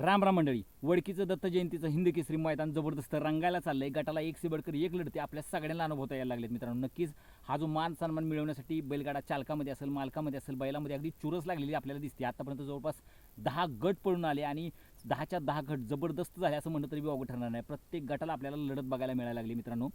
राम राम मंडळी. वडकीचं दत्त जयंतीचं हिंदी केसरी मैदान जबरदस्त रंगायला चाललंय. गटाला एक सिबडकर एक लढते आपल्या सगळ्यांना अनुभवता यायला लागलेत मित्रांनो. नक्कीच हा जो मान सन्मान मिळवण्यासाठी बैलगाडा चालकामध्ये असेल मालकामध्ये असेल बैलामध्ये अगदी चुरस लागलेली आपल्याला दिसते. आतापर्यंत जवळपास दहा गट पडून आले आणि दहाच्या दहा गट जबरदस्त झाले असं म्हणलं तरी अवघड ठरणार नाही. प्रत्येक गटाला आपल्याला लढत बघायला मिळायला लागली मित्रांनो.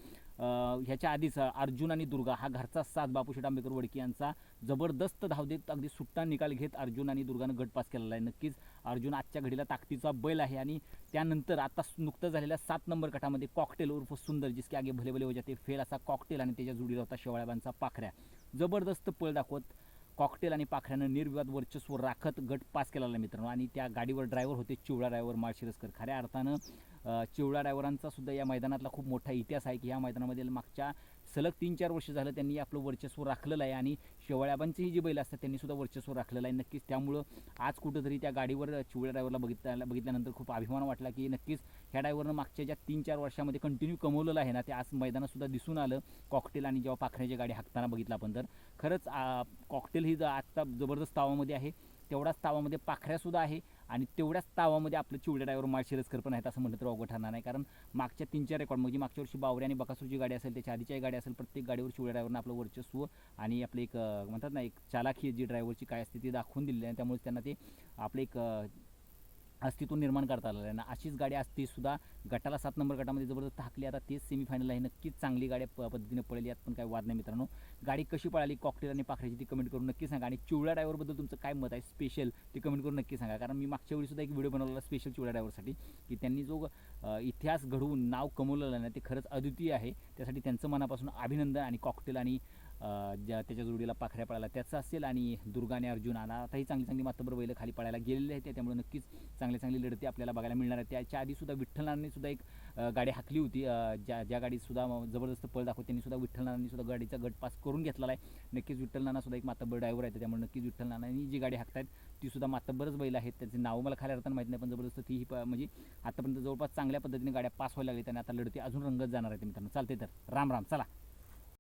ह्याच्या आधीच अर्जुन आणि दुर्गा हा घरचा साथ बापूशेठ आंबेकर वडकी यांचा जबरदस्त धाव देत अगदी सुट्टा निकाल घेत अर्जुन आणि दुर्गानं गट पास केलेला आहे. नक्कीच अर्जुन आजच्या घडीला ताकदीचा बैल आहे आणि त्यानंतर आता नुकतं झालेल्या सात नंबर गटामध्ये कॉकटेल उर्फ सुंदर जिसके आगे भले भले हो जाते. फेल असा कॉकटेल आणि त्याच्या जुडीला होता शेवाळ्याबांचा पाखऱ्या. जबरदस्त पळ दाखवत कॉकटेल आणि पाखऱ्यानं निर्विवाद वर्चस्व राखत गट पास केलेला मित्रांनो. आणि त्या गाडीवर ड्रायव्हर होते चिवडा ड्रायव्हर माळशिरसकर. खऱ्या अर्थानं चिवडा ड्रायव्हरांचा सुद्धा या मैदानातला खूप मोठा इतिहास आहे की या मैदानामध्ये मागच्या सलग तीन चार वर्ष झालं त्यांनी आपलं वर्चस्व राखलेलं आहे आणि शेवळ्याबांचीही जी बैल असतात त्यांनी सुद्धा वर्चस्व राखलेलं आहे. नक्कीच त्यामुळं आज कुठंतरी त्या गाडीवर चिवड्या ड्रायव्हरला बघितल्या बघितल्यानंतर खूप अभिमान वाटला की नक्कीच ह्या ड्रायव्हरनं मागच्या ज्या तीन चार वर्षामध्ये कंटिन्यू कमवलेलं आहे ना ते आज मैदानातसुद्धा दिसून आलं. कॉकटेल आणि जेव्हा पाखऱ्याची गाडी हाकताना बघितलं आपण तर. खरंच कॉकटेल ही आत्ता जबरदस्त तावामध्ये आहे. तेवढ्याच तावामध्ये पाखऱ्यासुद्धा आहे. आणि तेवढ्याच तावामध्ये आपलं चिवड्या ड्रायव्हर माळशिरसकर पण आहेत असं म्हटलं तर अवघड ठरणार नाही कारण मागच्या तीन चार रेकॉर्ड म्हणजे मागच्या वर्षी बावरे आणि बकासूरची गाडी असेल त्याच्या आधीच्याही गाडी असेल प्रत्येक गाडीवर चिवड्या ड्रायव्हरनं आपलं वर्चस्व आणि आपलं एक म्हणतात ना एक चालाखी जी ड्रायव्हरची काय असते ती दाखवून दिलेली आहे. त्यामुळे त्यांना ते आपलं एक अस्तित्व निर्माण करता आलेलं आहे. ना अशीच गाडी आज सुद्धा गटाला सात नंबर गटामध्ये जबरदस्त हाकली. आता तेच सेमीफायनल आहे नक्कीच चांगली गाडी प- पद्धतीने पळली. यात पण काय वाद नाही मित्रांनो. गाडी कशी पळाली कॉकटेल आणि पाखऱ्याची ती कमेंट करून नक्की सांगा. आणि चिवड्या ड्रायव्हरबद्दल तुमचं काय मत आहे स्पेशल ते कमेंट करून नक्की सांगा. कारण मी मागच्या वेळी सुद्धा एक व्हिडिओ बनवलेला स्पेशल चिवड्या ड्रायव्हरसाठी की त्यांनी जो इतिहास घडवून नाव कमवलेलं ना ते खरंच अद्वितीय आहे. त्यासाठी त्यांचं मनापासून अभिनंदन आणि कॉकटेल आणि ज्या त्याच्या जोडीला पाखऱ्या पळायला त्याचं असेल आणि दुर्गाने अर्जुन आला. आताही चांगली चांगली मातबर बैलं खाली पळायला गेलेले आहेत. त्यामुळे नक्कीच चांगली चांगली लढती आपल्याला बघायला मिळणार आहे त्याच्या आधीसुद्धा सुद्धा एक गाडी हाकली होती. ज्या ज्या गाडीसुद्धा जबरदस्त पळ दाखवत त्यांनीसुद्धा सुद्धा सुद्धा गाडीचा गट पास करून घेतलेला आहे. नक्कीच विठ्ठलनानासुद्धा एक मातब्बर ड्रायव्हर आहे. त्यामुळे नक्कीच विठ्ठलनानांनी जी गाडी हाकतायत ती सुद्धा मातब्बरच बैल आहेत. त्याचे नावं मला खाली अर्थानं माहीत नाही पण जबरदस्त ती ही प- म्हणजे आतापर्यंत जवळपास चांगल्या पद्धतीने गाड्या पास व्हायला लागली. आणि आता लढती अजून रंगत जाणार आहेत मित्रांनो. चालते तर. राम राम. चला.